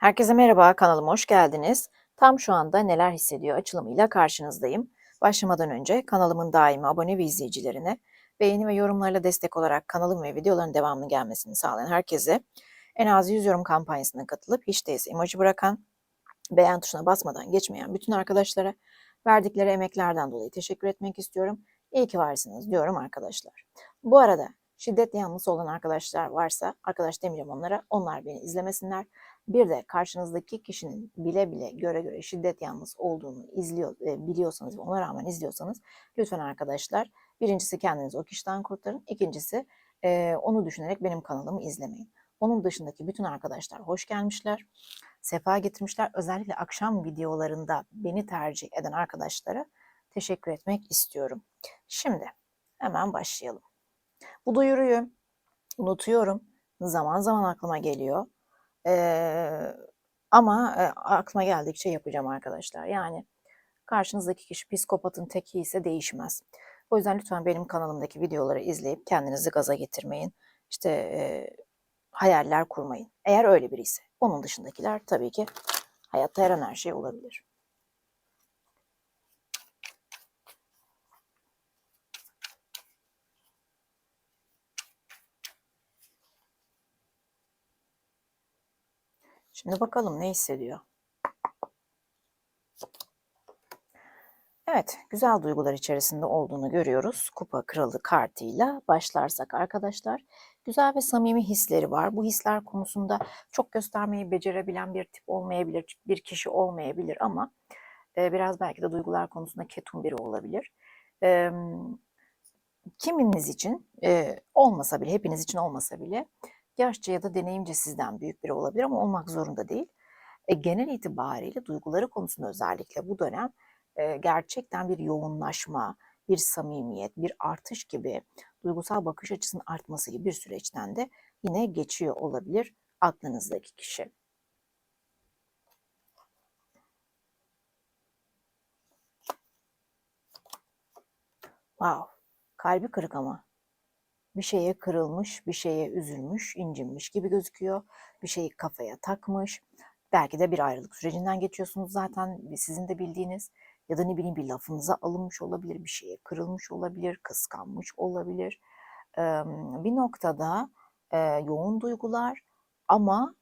Herkese merhaba, kanalıma hoş geldiniz. Tam şu anda neler hissediyor açılımıyla karşınızdayım. Başlamadan önce kanalımın daimi abone ve izleyicilerine beğeni ve yorumlarla destek olarak kanalım ve videoların devamlı gelmesini sağlayan herkese en az 100 yorum kampanyasına katılıp hiç değilse emoji bırakan, beğen tuşuna basmadan geçmeyen bütün arkadaşlara verdikleri emeklerden dolayı teşekkür etmek istiyorum. İyi ki varsınız diyorum arkadaşlar. Bu arada şiddet yanlısı olan arkadaşlar varsa, arkadaş demeyeceğim onlara, onlar beni izlemesinler. Bir de karşınızdaki kişinin bile bile göre göre şiddet yanlısı olduğunu izliyor, e, biliyorsanız ve ona rağmen izliyorsanız lütfen arkadaşlar birincisi kendinizi o kişiden kurtarın. İkincisi e, onu düşünerek benim kanalımı izlemeyin. Onun dışındaki bütün arkadaşlar hoş gelmişler, sefa getirmişler. Özellikle akşam videolarında beni tercih eden arkadaşlara teşekkür etmek istiyorum. Şimdi hemen başlayalım. Bu duyuruyu unutuyorum. Zaman zaman aklıma geliyor. Ee, ama e, aklıma geldikçe yapacağım arkadaşlar. Yani karşınızdaki kişi psikopatın teki ise değişmez. O yüzden lütfen benim kanalımdaki videoları izleyip kendinizi gaza getirmeyin. İşte e, hayaller kurmayın. Eğer öyle biri ise. Onun dışındakiler tabii ki hayatta her an her şey olabilir. Şimdi bakalım ne hissediyor. Evet, güzel duygular içerisinde olduğunu görüyoruz. Kupa kralı kartıyla başlarsak arkadaşlar. Güzel ve samimi hisleri var. Bu hisler konusunda çok göstermeyi becerebilen bir tip olmayabilir, bir kişi olmayabilir ama e, biraz belki de duygular konusunda ketum biri olabilir. E, kiminiz için e, olmasa bile, hepiniz için olmasa bile yaşça ya da deneyimce sizden büyük biri olabilir ama olmak zorunda değil. E, genel itibariyle duyguları konusunda özellikle bu dönem e, gerçekten bir yoğunlaşma, bir samimiyet, bir artış gibi duygusal bakış açısının artması gibi bir süreçten de yine geçiyor olabilir aklınızdaki kişi. Wow, kalbi kırık ama bir şeye kırılmış, bir şeye üzülmüş, incinmiş gibi gözüküyor. Bir şeyi kafaya takmış. Belki de bir ayrılık sürecinden geçiyorsunuz zaten sizin de bildiğiniz ya da ne bileyim bir lafınıza alınmış olabilir, bir şeye kırılmış olabilir, kıskanmış olabilir. bir noktada yoğun duygular ama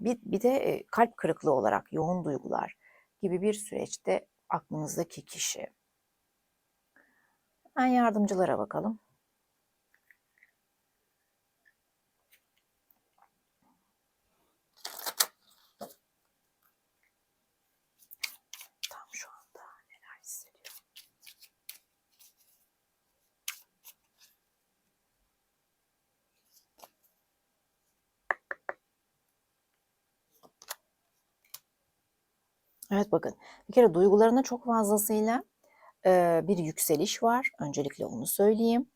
bir, bir de kalp kırıklığı olarak yoğun duygular gibi bir süreçte aklınızdaki kişi. Ben yardımcılara bakalım. Evet bakın bir kere duygularında çok fazlasıyla e, bir yükseliş var. Öncelikle onu söyleyeyim.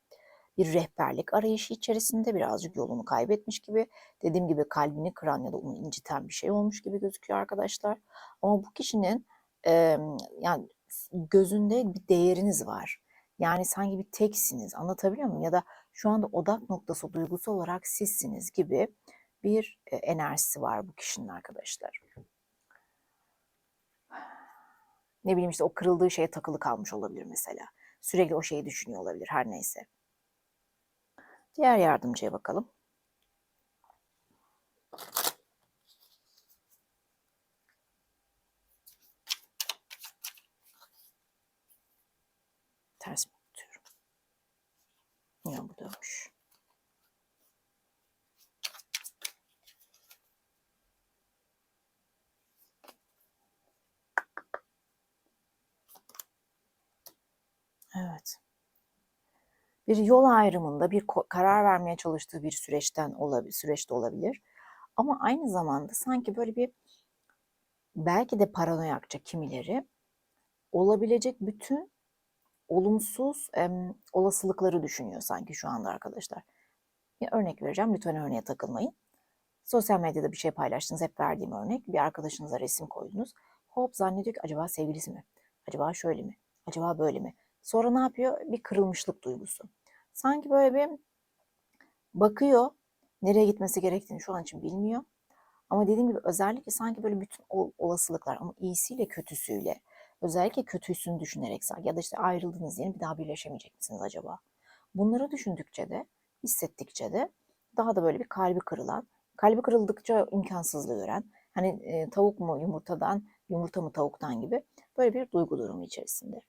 Bir rehberlik arayışı içerisinde birazcık yolunu kaybetmiş gibi. Dediğim gibi kalbini kıran ya da onu inciten bir şey olmuş gibi gözüküyor arkadaşlar. Ama bu kişinin e, yani gözünde bir değeriniz var. Yani sanki bir teksiniz anlatabiliyor muyum? Ya da şu anda odak noktası duygusu olarak sizsiniz gibi bir e, enerjisi var bu kişinin arkadaşlar. Ne bileyim işte o kırıldığı şeye takılı kalmış olabilir mesela. Sürekli o şeyi düşünüyor olabilir her neyse. Diğer yardımcıya bakalım. Ters mi tutuyorum? Ya bu dönmüş. Evet. Bir yol ayrımında bir karar vermeye çalıştığı bir süreçten olabilir, süreçte olabilir. Ama aynı zamanda sanki böyle bir belki de paranoyakça kimileri olabilecek bütün olumsuz em, olasılıkları düşünüyor sanki şu anda arkadaşlar. Bir örnek vereceğim. Lütfen örneğe takılmayın. Sosyal medyada bir şey paylaştınız. Hep verdiğim örnek. Bir arkadaşınıza resim koydunuz. Hop zannediyor ki acaba sevgilisi mi? Acaba şöyle mi? Acaba böyle mi? Sonra ne yapıyor? Bir kırılmışlık duygusu. Sanki böyle bir bakıyor nereye gitmesi gerektiğini şu an için bilmiyor. Ama dediğim gibi özellikle sanki böyle bütün ol- olasılıklar ama iyisiyle kötüsüyle özellikle kötüsünü düşünerek ya da işte ayrıldığınız yeni bir daha birleşemeyecek misiniz acaba? Bunları düşündükçe de hissettikçe de daha da böyle bir kalbi kırılan, kalbi kırıldıkça imkansızlığı gören, hani e, tavuk mu yumurtadan, yumurta mı tavuktan gibi böyle bir duygu durumu içerisinde.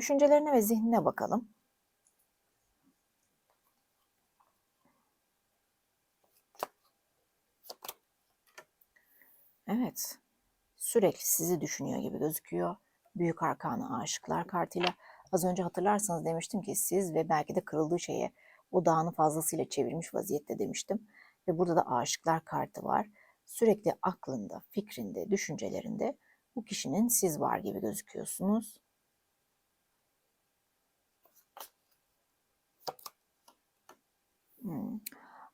Düşüncelerine ve zihnine bakalım. Evet, sürekli sizi düşünüyor gibi gözüküyor. Büyük Arkanı Aşıklar kartıyla. Az önce hatırlarsanız demiştim ki siz ve belki de kırıldığı şeye odağını fazlasıyla çevirmiş vaziyette demiştim. Ve burada da Aşıklar kartı var. Sürekli aklında, fikrinde, düşüncelerinde bu kişinin siz var gibi gözüküyorsunuz. Hmm.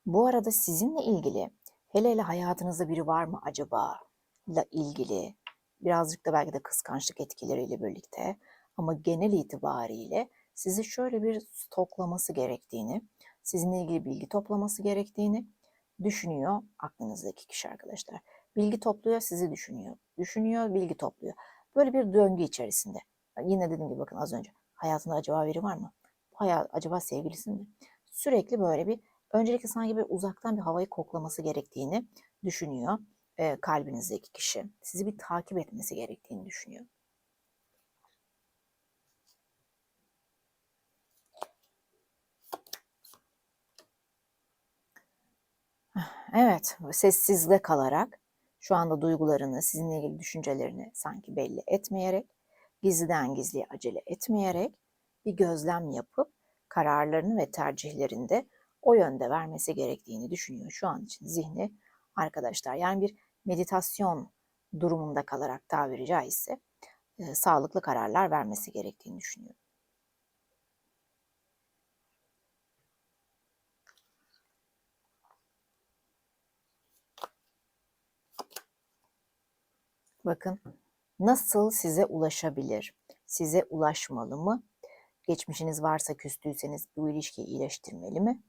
Bu arada sizinle ilgili hele hele hayatınızda biri var mı acaba ile ilgili birazcık da belki de kıskançlık etkileriyle birlikte ama genel itibariyle sizi şöyle bir stoklaması gerektiğini, sizinle ilgili bilgi toplaması gerektiğini düşünüyor aklınızdaki kişi arkadaşlar. Bilgi topluyor, sizi düşünüyor. Düşünüyor, bilgi topluyor. Böyle bir döngü içerisinde. Yine dediğim gibi bakın az önce. Hayatında acaba biri var mı? Hayat, acaba sevgilisi mi? Sürekli böyle bir öncelikle sanki bir uzaktan bir havayı koklaması gerektiğini düşünüyor e, kalbinizdeki kişi. Sizi bir takip etmesi gerektiğini düşünüyor. Evet, sessizde kalarak şu anda duygularını, sizinle ilgili düşüncelerini sanki belli etmeyerek, gizliden gizliye acele etmeyerek bir gözlem yapıp kararlarını ve tercihlerinde o yönde vermesi gerektiğini düşünüyor şu an için zihni arkadaşlar. Yani bir meditasyon durumunda kalarak tabiri caizse e, sağlıklı kararlar vermesi gerektiğini düşünüyor. Bakın nasıl size ulaşabilir? Size ulaşmalı mı? Geçmişiniz varsa küstüyseniz bu ilişkiyi iyileştirmeli mi?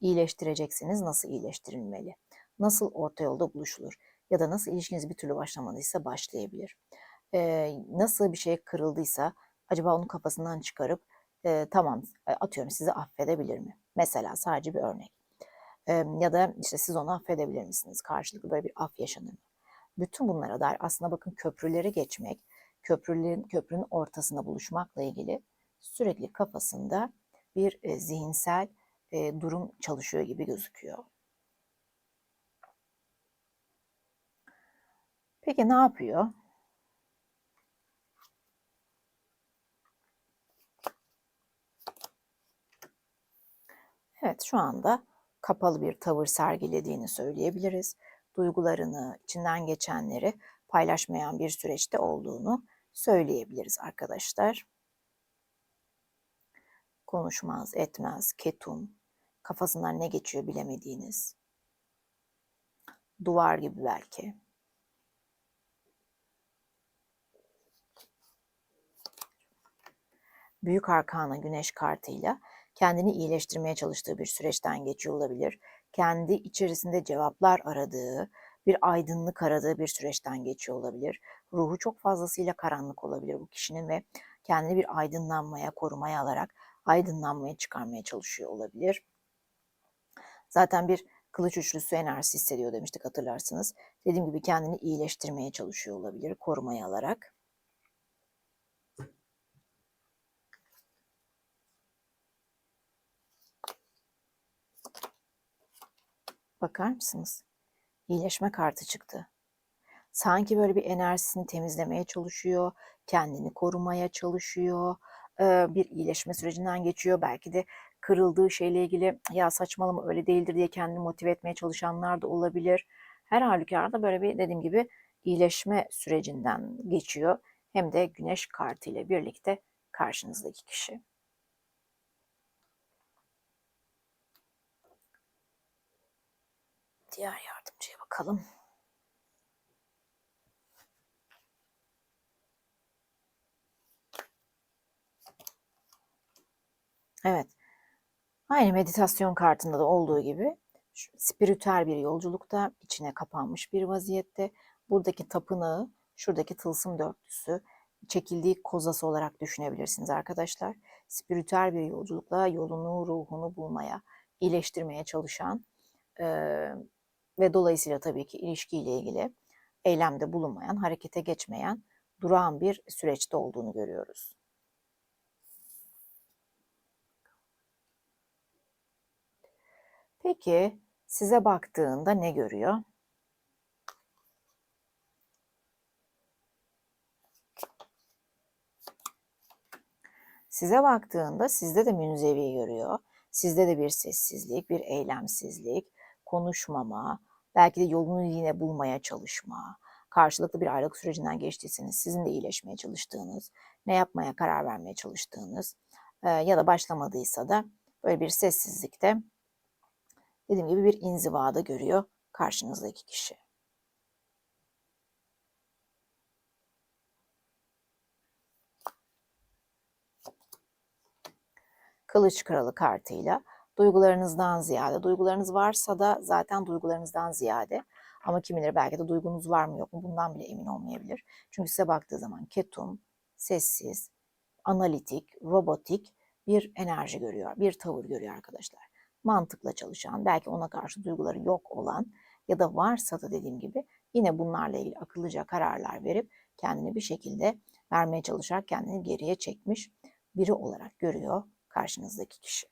İyileştirecekseniz nasıl iyileştirilmeli? Nasıl orta yolda buluşulur? Ya da nasıl ilişkiniz bir türlü başlamadıysa başlayabilir? Ee, nasıl bir şey kırıldıysa acaba onun kafasından çıkarıp e, tamam atıyorum sizi affedebilir mi? Mesela sadece bir örnek. E, ya da işte siz onu affedebilir misiniz? Karşılıklı böyle bir af yaşanır mı? Bütün bunlara dair aslında bakın köprüleri geçmek, köprünün, köprünün ortasında buluşmakla ilgili sürekli kafasında bir e, zihinsel e, durum çalışıyor gibi gözüküyor. Peki ne yapıyor? Evet şu anda kapalı bir tavır sergilediğini söyleyebiliriz. Duygularını, içinden geçenleri paylaşmayan bir süreçte olduğunu söyleyebiliriz arkadaşlar. Konuşmaz, etmez, ketum, kafasından ne geçiyor bilemediğiniz. Duvar gibi belki. Büyük Arkana Güneş kartıyla kendini iyileştirmeye çalıştığı bir süreçten geçiyor olabilir. Kendi içerisinde cevaplar aradığı, bir aydınlık aradığı bir süreçten geçiyor olabilir. Ruhu çok fazlasıyla karanlık olabilir bu kişinin ve kendini bir aydınlanmaya, korumaya alarak aydınlanmaya çıkarmaya çalışıyor olabilir. Zaten bir kılıç üçlüsü enerjisi hissediyor demiştik hatırlarsınız. Dediğim gibi kendini iyileştirmeye çalışıyor olabilir, korumaya alarak. Bakar mısınız? İyileşme kartı çıktı. Sanki böyle bir enerjisini temizlemeye çalışıyor, kendini korumaya çalışıyor, bir iyileşme sürecinden geçiyor. Belki de kırıldığı şeyle ilgili ya saçmalama öyle değildir diye kendini motive etmeye çalışanlar da olabilir. Her halükarda böyle bir dediğim gibi iyileşme sürecinden geçiyor. Hem de güneş kartı ile birlikte karşınızdaki kişi. Diğer yardımcıya bakalım. Evet. Aynı meditasyon kartında da olduğu gibi spiritüel bir yolculukta içine kapanmış bir vaziyette. Buradaki tapınağı, şuradaki tılsım dörtlüsü çekildiği kozası olarak düşünebilirsiniz arkadaşlar. Spiritüel bir yolculukla yolunu, ruhunu bulmaya, iyileştirmeye çalışan e, ve dolayısıyla tabii ki ilişkiyle ilgili eylemde bulunmayan, harekete geçmeyen, durağan bir süreçte olduğunu görüyoruz. Peki size baktığında ne görüyor? Size baktığında sizde de münzevi görüyor. Sizde de bir sessizlik, bir eylemsizlik, konuşmama, belki de yolunu yine bulmaya çalışma, karşılıklı bir ayrılık sürecinden geçtiyseniz sizin de iyileşmeye çalıştığınız, ne yapmaya karar vermeye çalıştığınız ya da başlamadıysa da böyle bir sessizlikte dediğim gibi bir inzivada görüyor karşınızdaki kişi. Kılıç Kralı kartıyla duygularınızdan ziyade, duygularınız varsa da zaten duygularınızdan ziyade ama kimileri belki de duygunuz var mı yok mu bundan bile emin olmayabilir. Çünkü size baktığı zaman ketum, sessiz, analitik, robotik bir enerji görüyor, bir tavır görüyor arkadaşlar. Mantıkla çalışan, belki ona karşı duyguları yok olan ya da varsa da dediğim gibi yine bunlarla ilgili akıllıca kararlar verip kendini bir şekilde vermeye çalışarak kendini geriye çekmiş biri olarak görüyor karşınızdaki kişi.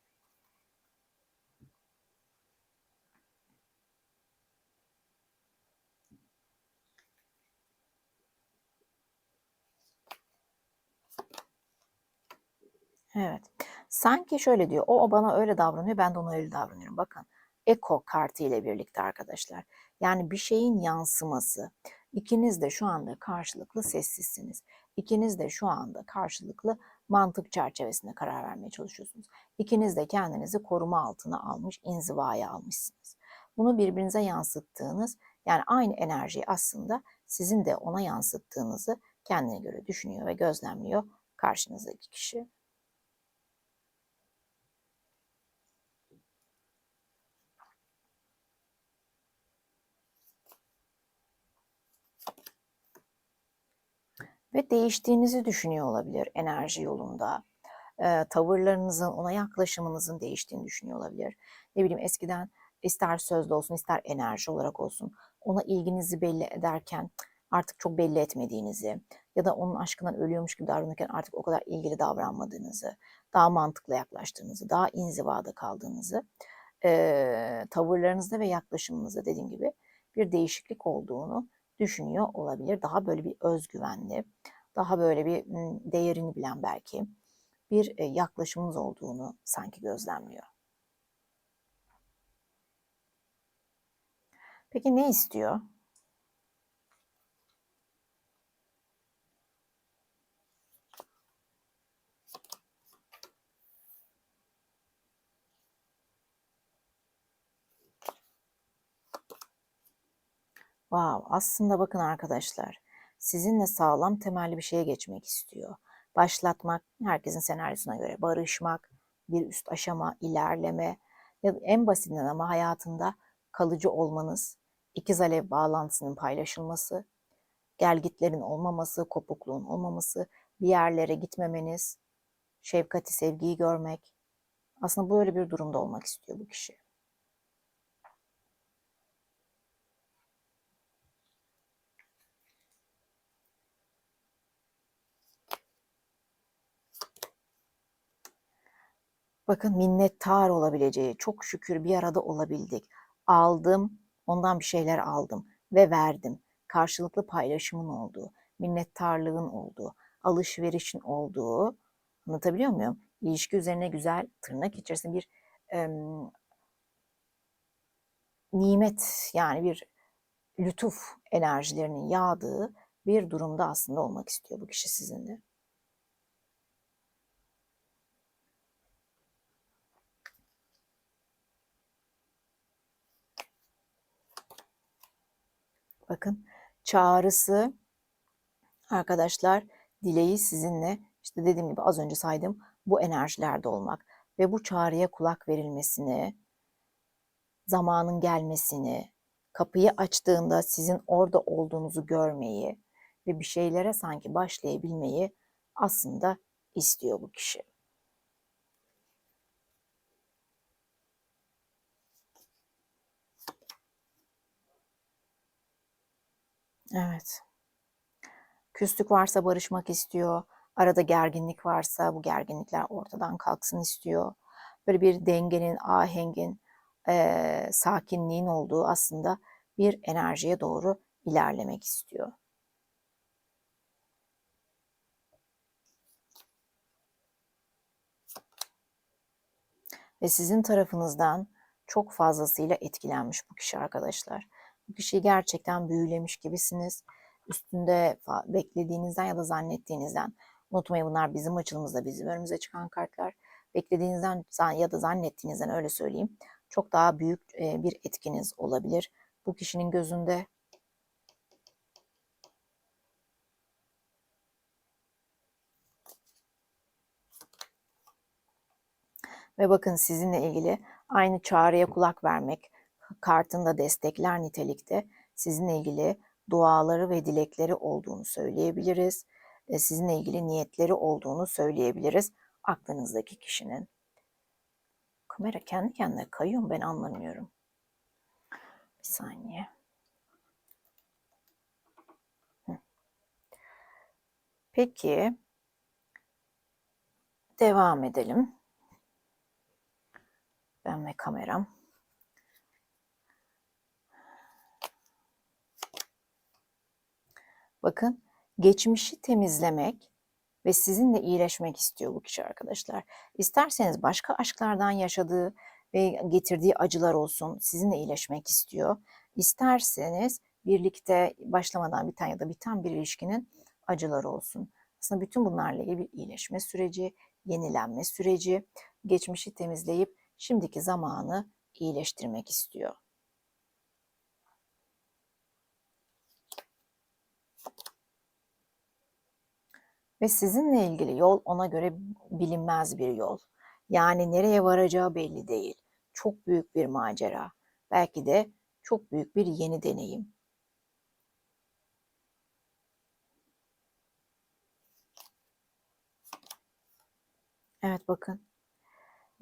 Evet. Sanki şöyle diyor. O, bana öyle davranıyor, ben de ona öyle davranıyorum. Bakın. Eko kartı ile birlikte arkadaşlar. Yani bir şeyin yansıması. İkiniz de şu anda karşılıklı sessizsiniz. İkiniz de şu anda karşılıklı mantık çerçevesinde karar vermeye çalışıyorsunuz. İkiniz de kendinizi koruma altına almış, inzivaya almışsınız. Bunu birbirinize yansıttığınız, yani aynı enerjiyi aslında sizin de ona yansıttığınızı kendine göre düşünüyor ve gözlemliyor karşınızdaki kişi. Ve değiştiğinizi düşünüyor olabilir enerji yolunda. E, tavırlarınızın, ona yaklaşımınızın değiştiğini düşünüyor olabilir. Ne bileyim eskiden ister sözlü olsun ister enerji olarak olsun ona ilginizi belli ederken artık çok belli etmediğinizi ya da onun aşkından ölüyormuş gibi davranırken artık o kadar ilgili davranmadığınızı, daha mantıklı yaklaştığınızı, daha inzivada kaldığınızı, e, tavırlarınızda ve yaklaşımınızda dediğim gibi bir değişiklik olduğunu düşünüyor olabilir. Daha böyle bir özgüvenli, daha böyle bir değerini bilen belki bir yaklaşımınız olduğunu sanki gözlemliyor. Peki ne istiyor? Wow, aslında bakın arkadaşlar, sizinle sağlam temelli bir şeye geçmek istiyor. Başlatmak, herkesin senaryosuna göre barışmak, bir üst aşama, ilerleme ya en basitinden ama hayatında kalıcı olmanız, ikiz alev bağlantısının paylaşılması, gelgitlerin olmaması, kopukluğun olmaması, bir yerlere gitmemeniz, şefkati, sevgiyi görmek. Aslında böyle bir durumda olmak istiyor bu kişi. Bakın minnettar olabileceği, çok şükür bir arada olabildik. Aldım, ondan bir şeyler aldım ve verdim. Karşılıklı paylaşımın olduğu, minnettarlığın olduğu, alışverişin olduğu, anlatabiliyor muyum? İlişki üzerine güzel, tırnak içerisinde bir e, nimet yani bir lütuf enerjilerinin yağdığı bir durumda aslında olmak istiyor bu kişi sizinle. Bakın çağrısı arkadaşlar dileği sizinle işte dediğim gibi az önce saydım bu enerjilerde olmak ve bu çağrıya kulak verilmesini zamanın gelmesini, kapıyı açtığında sizin orada olduğunuzu görmeyi ve bir şeylere sanki başlayabilmeyi aslında istiyor bu kişi. Evet. Küslük varsa barışmak istiyor. Arada gerginlik varsa bu gerginlikler ortadan kalksın istiyor. Böyle bir dengenin, ahengin, eee, sakinliğin olduğu aslında bir enerjiye doğru ilerlemek istiyor. Ve sizin tarafınızdan çok fazlasıyla etkilenmiş bu kişi arkadaşlar. Bu kişiyi gerçekten büyülemiş gibisiniz. Üstünde beklediğinizden ya da zannettiğinizden. Unutmayın bunlar bizim açılımızda bizim önümüze çıkan kartlar. Beklediğinizden ya da zannettiğinizden öyle söyleyeyim. Çok daha büyük bir etkiniz olabilir. Bu kişinin gözünde Ve bakın sizinle ilgili aynı çağrıya kulak vermek kartında destekler nitelikte sizinle ilgili duaları ve dilekleri olduğunu söyleyebiliriz. Sizinle ilgili niyetleri olduğunu söyleyebiliriz aklınızdaki kişinin. Kamera kendi kendine kayıyor mu ben anlamıyorum. Bir saniye. Peki devam edelim. Ben ve kameram. Bakın geçmişi temizlemek ve sizinle iyileşmek istiyor bu kişi arkadaşlar. İsterseniz başka aşklardan yaşadığı ve getirdiği acılar olsun sizinle iyileşmek istiyor. İsterseniz birlikte başlamadan biten ya da biten bir ilişkinin acıları olsun. Aslında bütün bunlarla ilgili bir iyileşme süreci, yenilenme süreci, geçmişi temizleyip şimdiki zamanı iyileştirmek istiyor. Ve sizinle ilgili yol ona göre bilinmez bir yol. Yani nereye varacağı belli değil. Çok büyük bir macera. Belki de çok büyük bir yeni deneyim. Evet bakın.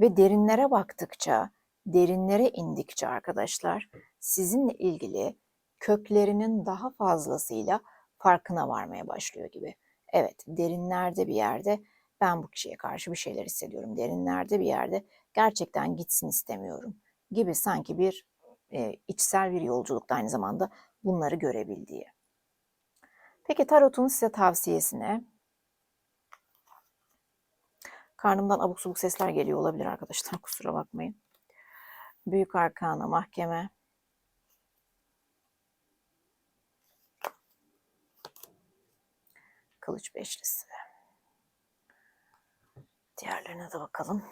Ve derinlere baktıkça, derinlere indikçe arkadaşlar sizinle ilgili köklerinin daha fazlasıyla farkına varmaya başlıyor gibi. Evet, derinlerde bir yerde ben bu kişiye karşı bir şeyler hissediyorum. Derinlerde bir yerde gerçekten gitsin istemiyorum gibi sanki bir e, içsel bir yolculukta aynı zamanda bunları görebildiği. Peki tarotun size tavsiyesine karnımdan abuk subuk sesler geliyor olabilir arkadaşlar kusura bakmayın. Büyük arkana mahkeme kılıç beşlisi. Diğerlerine de bakalım.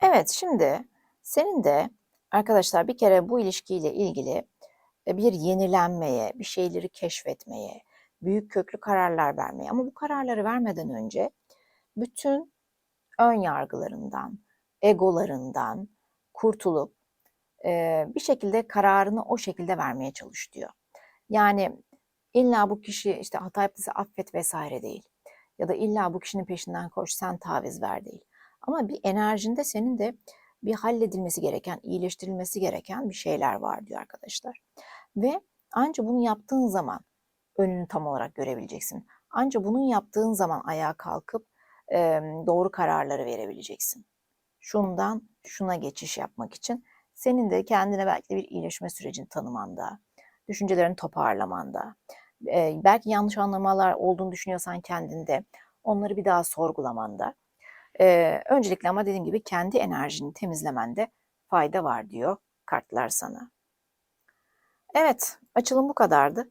Evet, şimdi senin de arkadaşlar bir kere bu ilişkiyle ilgili e, bir yenilenmeye, bir şeyleri keşfetmeye, büyük köklü kararlar vermeye ama bu kararları vermeden önce bütün ön yargılarından, egolarından kurtulup e, bir şekilde kararını o şekilde vermeye çalış diyor. Yani illa bu kişi işte hata yaptıysa affet vesaire değil. Ya da illa bu kişinin peşinden koş sen taviz ver değil. Ama bir enerjinde senin de bir halledilmesi gereken, iyileştirilmesi gereken bir şeyler var diyor arkadaşlar. Ve ancak bunu yaptığın zaman önünü tam olarak görebileceksin. Ancak bunun yaptığın zaman ayağa kalkıp e, doğru kararları verebileceksin. Şundan şuna geçiş yapmak için senin de kendine belki de bir iyileşme sürecini tanımanda, düşüncelerini toparlamanda, e, belki yanlış anlamalar olduğunu düşünüyorsan kendinde onları bir daha sorgulamanda. E, öncelikle ama dediğim gibi kendi enerjini temizlemende fayda var diyor kartlar sana. Evet, açılım bu kadardı.